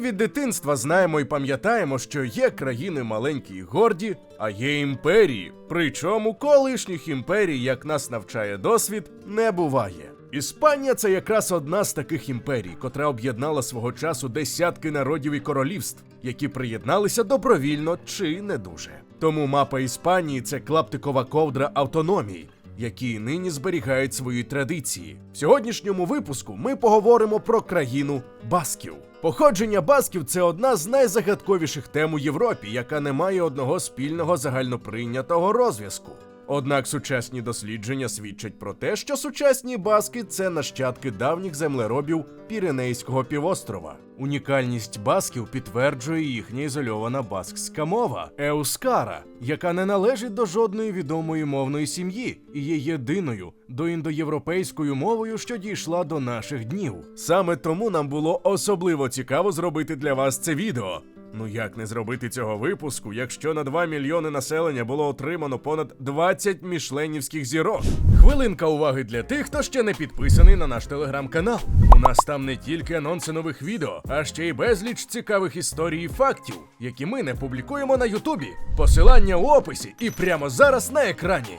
Від дитинства знаємо і пам'ятаємо, що є країни маленькі й горді, а є імперії. Причому колишніх імперій, як нас навчає досвід, не буває. Іспанія це якраз одна з таких імперій, котра об'єднала свого часу десятки народів і королівств, які приєдналися добровільно чи не дуже. Тому мапа Іспанії це клаптикова ковдра автономії, які нині зберігають свої традиції. В сьогоднішньому випуску ми поговоримо про країну Басків. Походження басків це одна з найзагадковіших тем у Європі, яка не має одного спільного загальноприйнятого розв'язку. Однак сучасні дослідження свідчать про те, що сучасні баски це нащадки давніх землеробів Піренейського півострова. Унікальність басків підтверджує їхня ізольована баскська мова еускара, яка не належить до жодної відомої мовної сім'ї і є єдиною доіндоєвропейською мовою, що дійшла до наших днів. Саме тому нам було особливо цікаво зробити для вас це відео. Ну як не зробити цього випуску, якщо на 2 мільйони населення було отримано понад 20 мішленівських зірок? Хвилинка уваги для тих, хто ще не підписаний на наш телеграм-канал. У нас там не тільки анонси нових відео, а ще й безліч цікавих історій і фактів, які ми не публікуємо на Ютубі. Посилання у описі і прямо зараз на екрані.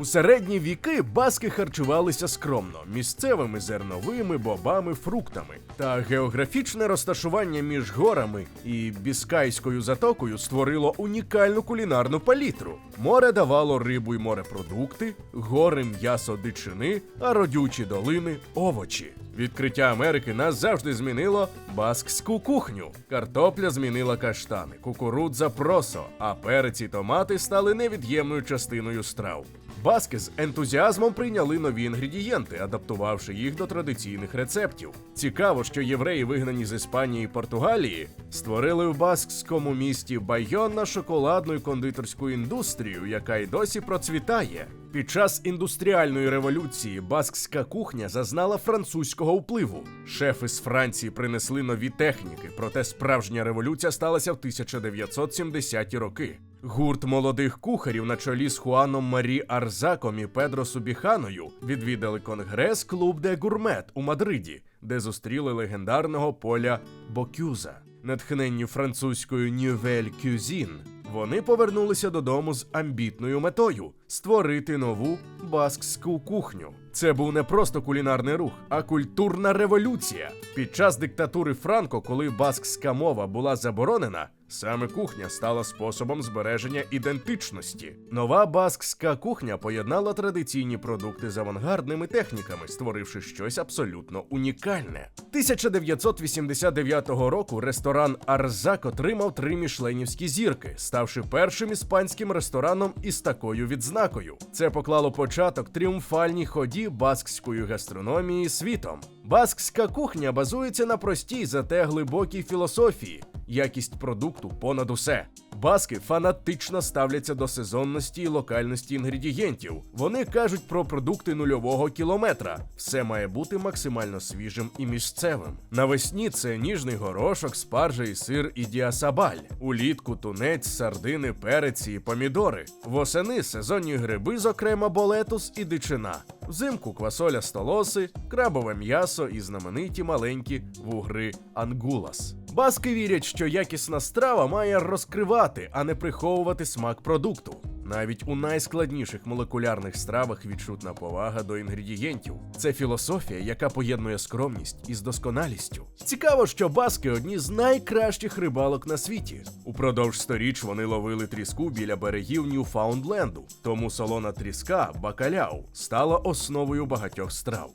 У середні віки баски харчувалися скромно місцевими зерновими, бобами, фруктами. Та географічне розташування між горами і Біскайською затокою створило унікальну кулінарну палітру. Море давало рибу й морепродукти, гори м'ясо дичини, а родючі долини овочі. Відкриття Америки нас завжди змінило баскську кухню. Картопля змінила каштани, кукурудза просо, а перець і томати стали невід'ємною частиною страв. Баски з ентузіазмом прийняли нові інгредієнти, адаптувавши їх до традиційних рецептів. Цікаво, що євреї, вигнані з Іспанії і Португалії, створили в баскському місті Байонна шоколадну і кондитерську індустрію, яка й досі процвітає. Під час індустріальної революції баскська кухня зазнала французького впливу. Шефи з Франції принесли нові техніки, проте справжня революція сталася в 1970-ті роки. Гурт молодих кухарів на чолі з Хуаном Марі Арзаком і Педро Субіханою відвідали конгрес Клуб де Гурмет у Мадриді, де зустріли легендарного поля Бокюза. Натхненні французькою Нювель Кюзін, вони повернулися додому з амбітною метою створити нову баскську кухню. Це був не просто кулінарний рух, а культурна революція. Під час диктатури Франко, коли баскська мова була заборонена, саме кухня стала способом збереження ідентичності. Нова баскська кухня поєднала традиційні продукти з авангардними техніками, створивши щось абсолютно унікальне. 1989 року ресторан Арзак отримав три мішленівські зірки, ставши першим іспанським рестораном із такою відзнакою. Це поклало початок тріумфальній ході баскської гастрономії світом. Баскська кухня базується на простій, зате глибокій філософії. Якість продукту понад усе. Баски фанатично ставляться до сезонності і локальності інгредієнтів. Вони кажуть про продукти нульового кілометра. Все має бути максимально свіжим і місцевим. Навесні це ніжний горошок, спаржа і сир і діасабаль. Улітку тунець, сардини, переці і помідори. Восени сезонні гриби, зокрема болетус і дичина. Взимку квасоля столоси, крабове м'ясо і знамениті маленькі вугри ангулас. Баски вірять, що якісна страва має розкривати, а не приховувати смак продукту. Навіть у найскладніших молекулярних стравах відчутна повага до інгредієнтів. Це філософія, яка поєднує скромність із досконалістю. Цікаво, що баски одні з найкращих рибалок на світі. Упродовж сторіч вони ловили тріску біля берегів Ньюфаундленду, тому солона тріска бакаляу стала основою багатьох страв.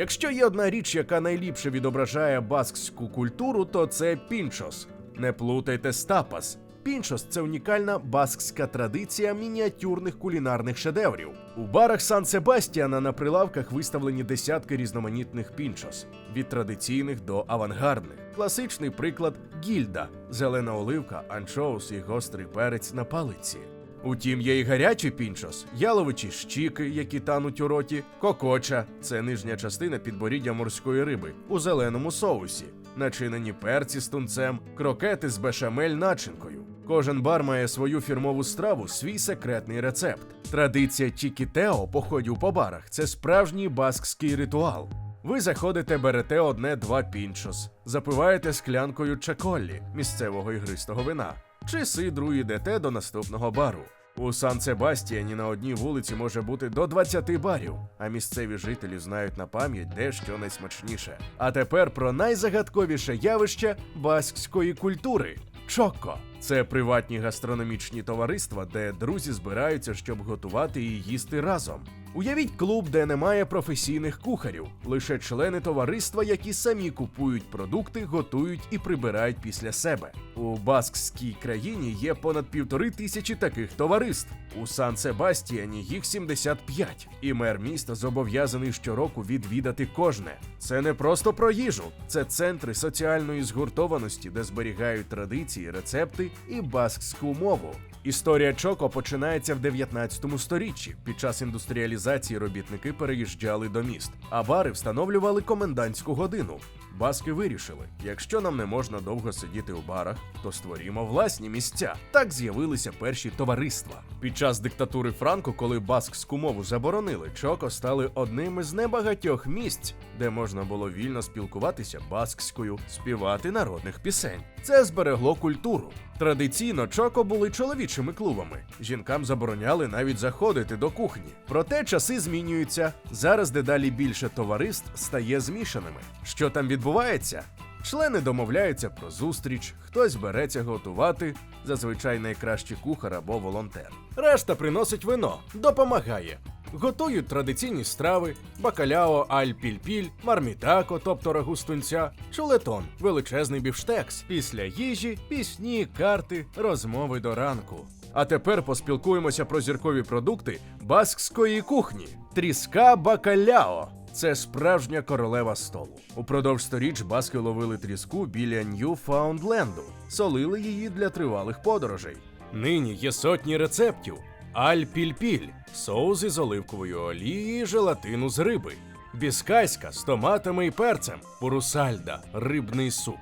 Якщо є одна річ, яка найліпше відображає баскську культуру, то це пінчос. Не плутайте з тапас. Пінчос це унікальна баскська традиція мініатюрних кулінарних шедеврів. У барах Сан Себастіана на прилавках виставлені десятки різноманітних пінчос від традиційних до авангардних. Класичний приклад гільда, зелена оливка, анчоус і гострий перець на палиці. Утім, є і гарячий пінчос, яловичі щіки, які тануть у роті, кокоча це нижня частина підборіддя морської риби у зеленому соусі, начинені перці з тунцем, крокети з бешамель начинкою. Кожен бар має свою фірмову страву, свій секретний рецепт. Традиція тікітео походів по барах це справжній баскський ритуал. Ви заходите, берете одне-два пінчос, запиваєте склянкою чаколлі місцевого ігристого вина, чи сидру йдете до наступного бару. У Сан Себастіані на одній вулиці може бути до 20 барів, а місцеві жителі знають на пам'ять, де що найсмачніше. А тепер про найзагадковіше явище баскської культури чоко. Це приватні гастрономічні товариства, де друзі збираються, щоб готувати і їсти разом. Уявіть клуб, де немає професійних кухарів, лише члени товариства, які самі купують продукти, готують і прибирають після себе. У баскській країні є понад півтори тисячі таких товариств. У Сан Себастіані їх 75, і мер міста зобов'язаний щороку відвідати кожне. Це не просто про їжу, це центри соціальної згуртованості, де зберігають традиції, рецепти і баскську мову. Історія Чоко починається в 19 сторіччі. Під час індустріалізації робітники переїжджали до міст, а бари встановлювали комендантську годину. Баски вирішили: якщо нам не можна довго сидіти у барах, то створімо власні місця. Так з'явилися перші товариства. Під час диктатури Франко, коли баскську мову заборонили, Чоко стали одним із небагатьох місць, де можна було вільно спілкуватися баскською, співати народних пісень. Це зберегло культуру. Традиційно чоко були чоловічими клубами. Жінкам забороняли навіть заходити до кухні. Проте часи змінюються. Зараз дедалі більше товариств стає змішаними. Що там відбувається? Члени домовляються про зустріч, хтось береться готувати, зазвичай найкращий кухар або волонтер. Решта приносить вино, допомагає. Готують традиційні страви, бакаляо, аль-піль-піль, мармітако, тобто рагу з тунця, величезний бівштекс. Після їжі, пісні, карти, розмови до ранку. А тепер поспілкуємося про зіркові продукти баскської кухні. Тріска бакаляо. Це справжня королева столу. Упродовж сторіч баски ловили тріску біля Ньюфаундленду, солили її для тривалих подорожей. Нині є сотні рецептів: аль-піль-піль, соус із оливковою олією, і желатину з риби, біскайська з томатами і перцем, пурусальда, рибний суп,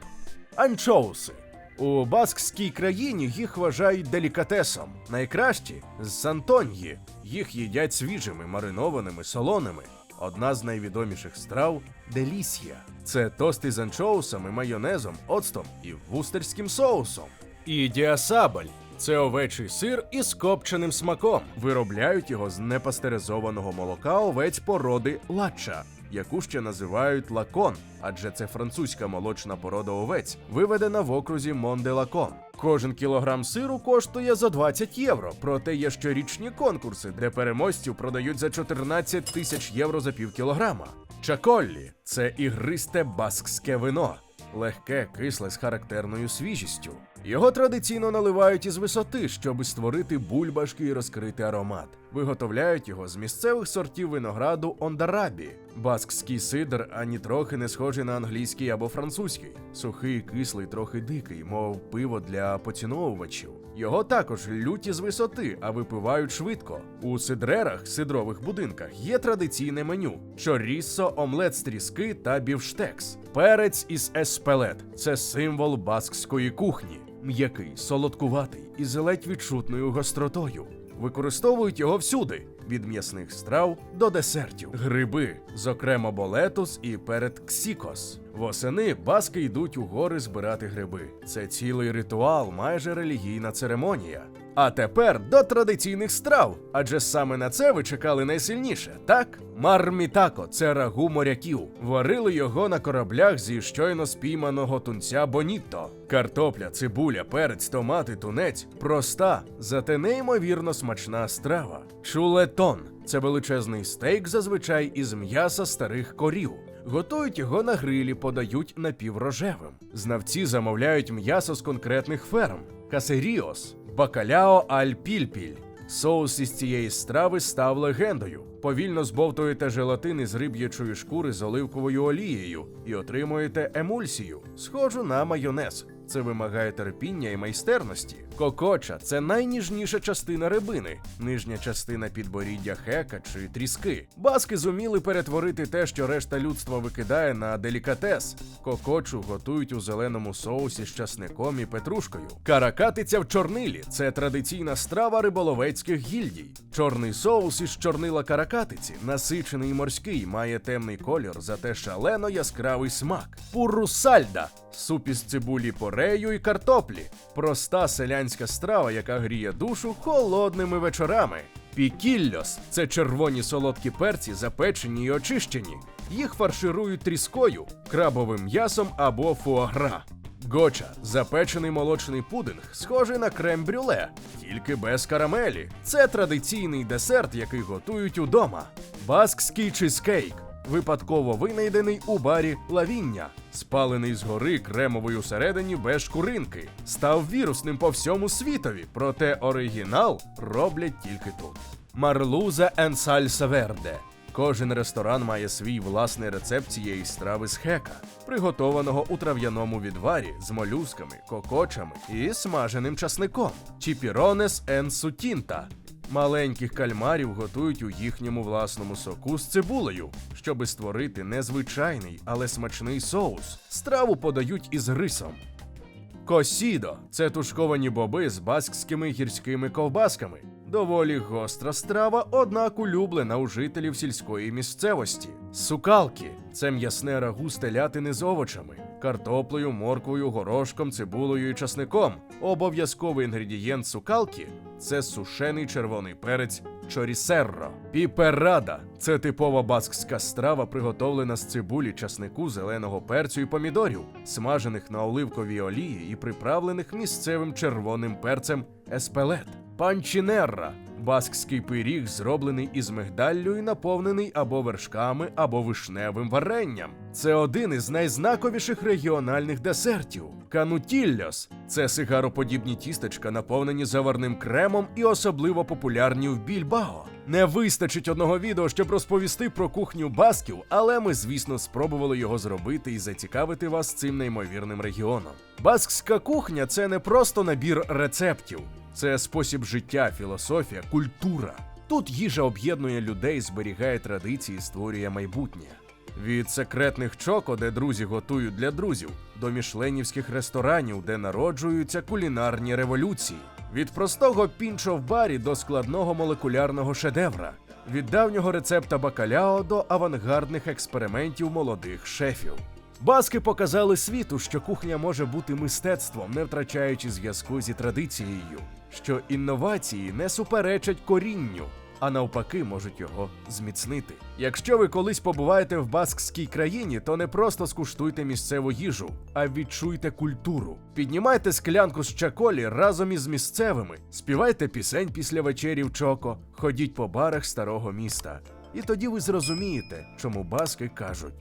анчоуси. У баскській країні їх вважають делікатесом. Найкращі з Сантоньї. Їх їдять свіжими, маринованими, солоними. Одна з найвідоміших страв делісія. Це тости з анчоусами, майонезом, оцтом і вустерським соусом. І діасабаль це овечий сир із копченим смаком. Виробляють його з непастеризованого молока овець породи лача, яку ще називають лакон, адже це французька молочна порода овець, виведена в окрузі Монде-Лакон. Кожен кілограм сиру коштує за 20 євро. Проте є щорічні конкурси, де переможців продають за 14 тисяч євро за пів кілограма. Чаколлі це ігристе баскське вино, легке, кисле з характерною свіжістю. Його традиційно наливають із висоти, щоби створити бульбашки і розкрити аромат. Виготовляють його з місцевих сортів винограду ондарабі. Баскський сидр ані трохи не схожий на англійський або французький. Сухий, кислий, трохи дикий, мов пиво для поціновувачів. Його також лють із висоти, а випивають швидко. У сидрерах, сидрових будинках, є традиційне меню: чоріссо, омлет з тріски та бівштекс. Перець із еспелет це символ баскської кухні. М'який, солодкуватий і з ледь відчутною гостротою. Використовують його всюди, від м'ясних страв до десертів. Гриби, зокрема болетус і перед ксікос. Восени баски йдуть у гори збирати гриби. Це цілий ритуал, майже релігійна церемонія. А тепер до традиційних страв, адже саме на це ви чекали найсильніше, так? Мармітако це рагу моряків. Варили його на кораблях зі щойно спійманого тунця Бонітто. Картопля, цибуля, перець, томати, тунець проста, зате неймовірно смачна страва. Чулетон це величезний стейк, зазвичай із м'яса старих корів. Готують його на грилі, подають напіврожевим. Знавці замовляють м'ясо з конкретних ферм: касеріос, бакаляо аль пільпіль. Соус із цієї страви став легендою. Повільно збовтуєте желатин із риб'ячої шкури з оливковою олією і отримуєте емульсію, схожу на майонез. Це вимагає терпіння і майстерності. Кокоча це найніжніша частина рибини, нижня частина підборіддя хека чи тріски. Баски зуміли перетворити те, що решта людства викидає на делікатес. Кокочу готують у зеленому соусі з часником і петрушкою. Каракатиця в чорнилі це традиційна страва риболовецьких гільдій. Чорний соус із чорнила каракатиці, насичений і морський, має темний колір, зате шалено яскравий смак. Пуррусальда суп із цибулі порею і картоплі. Проста селянська страва, яка гріє душу холодними вечорами. Пікільос це червоні солодкі перці, запечені і очищені. Їх фарширують тріскою, крабовим м'ясом або фуагра. Гоча запечений молочний пудинг, схожий на крем-брюле, тільки без карамелі. Це традиційний десерт, який готують удома. Баскський чизкейк випадково винайдений у барі лавіння, спалений згори кремовою всередині без шкуринки, став вірусним по всьому світові, проте оригінал роблять тільки тут. Марлуза salsa verde. Кожен ресторан має свій власний рецепт цієї страви з хека, приготованого у трав'яному відварі з молюсками, кокочами і смаженим часником. Чіпіронес en сутінта. Маленьких кальмарів готують у їхньому власному соку з цибулею, щоби створити незвичайний, але смачний соус. Страву подають із рисом. Косідо це тушковані боби з баскськими гірськими ковбасками. Доволі гостра страва, однак улюблена у жителів сільської місцевості. Сукалки це м'ясне рагу з телятини з овочами, картоплею, морквою, горошком, цибулею і часником. Обов'язковий інгредієнт сукалки це сушений червоний перець чорісерро. Піперада це типова баскська страва, приготовлена з цибулі, часнику, зеленого перцю і помідорів, смажених на оливковій олії і приправлених місцевим червоним перцем еспелет. Панчінерра баскський пиріг, зроблений із мигдаллю і наповнений або вершками, або вишневим варенням. Це один із найзнаковіших регіональних десертів. Канутільос це сигароподібні тістечка, наповнені заварним кремом і особливо популярні в Більбао. Не вистачить одного відео, щоб розповісти про кухню басків, але ми, звісно, спробували його зробити і зацікавити вас цим неймовірним регіоном. Баскська кухня це не просто набір рецептів, це спосіб життя, філософія, культура. Тут їжа об'єднує людей, зберігає традиції, створює майбутнє. Від секретних чоко, де друзі готують для друзів, до мішленівських ресторанів, де народжуються кулінарні революції. Від простого пінчо в барі до складного молекулярного шедевра, від давнього рецепта бакаляо до авангардних експериментів молодих шефів. Баски показали світу, що кухня може бути мистецтвом, не втрачаючи зв'язку зі традицією, що інновації не суперечать корінню, а навпаки можуть його зміцнити. Якщо ви колись побуваєте в баскській країні, то не просто скуштуйте місцеву їжу, а відчуйте культуру. Піднімайте склянку з чаколі разом із місцевими, співайте пісень після вечері в чоко, ходіть по барах старого міста. І тоді ви зрозумієте, чому баски кажуть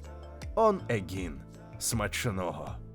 «On again» смачного.